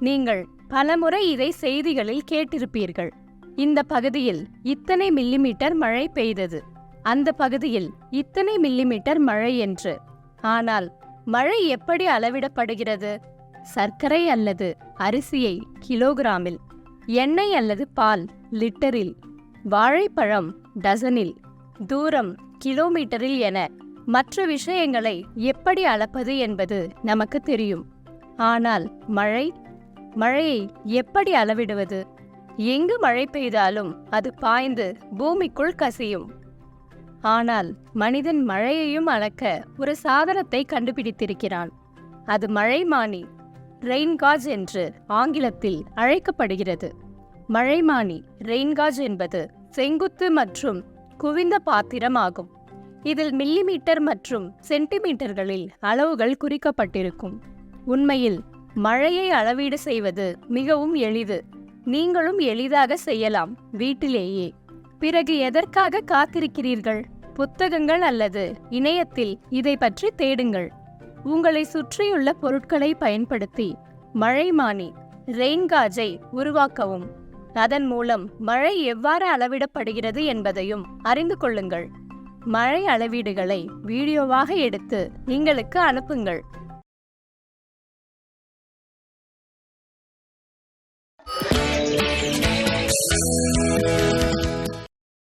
நீங்கள் பலமுறை இதை செய்திகளில் கேட்டிருப்பீர்கள். இந்த பகுதியில் இத்தனை மில்லிமீட்டர் மழை பெய்தது. அந்த பகுதியில் இத்தனை மில்லிமீட்டர் மழை என்று. ஆனால் மழை எப்படி அளவிடப்படுகிறது? சர்க்கரை அல்லது அரிசியை கிலோகிராமில் எண்ணெய் அல்லது பால் லிட்டரில் வாழைப்பழம் டசனில் தூரம் கிலோமீட்டரில் என மற்ற விஷயங்களை எப்படி அளப்பது என்பது நமக்கு தெரியும். ஆனால் மழை மழையை எப்படி அளவிடுவது? எங்கு மழை பெய்தாலும் அது பாய்ந்து பூமிக்குள் கசியும். ஆனால் மனிதன் மழையையும் அளக்க ஒரு சாதனத்தை கண்டுபிடித்திருக்கிறான். அது மழைமானி ரெயின்காஜ் என்று ஆங்கிலத்தில் அழைக்கப்படுகிறது. மழைமானி ரெயின்காஜ் என்பது செங்குத்து மற்றும் குவிந்த பாத்திரம் ஆகும். இதில் மில்லிமீட்டர் மற்றும் சென்டிமீட்டர்களில் அளவுகள் குறிக்கப்பட்டிருக்கும். உண்மையில் மழையை அளவீடு செய்வது மிகவும் எளிது. நீங்களும் எளிதாக செய்யலாம் வீட்டிலேயே. பிறகு எதற்காக காத்திருக்கிறீர்கள்? புத்தகங்கள் அல்லது இணையத்தில் இதை பற்றி தேடுங்கள். உங்களை சுற்றியுள்ள பொருட்களை பயன்படுத்தி மழைமானி ரெயின்காஜை உருவாக்கவும். அதன் மூலம் மழை எவ்வாறு அளவிடப்படுகிறது என்பதையும் அறிந்து கொள்ளுங்கள். மழை அளவீடுகளை வீடியோவாக எடுத்து எங்களுக்கு அனுப்புங்கள்.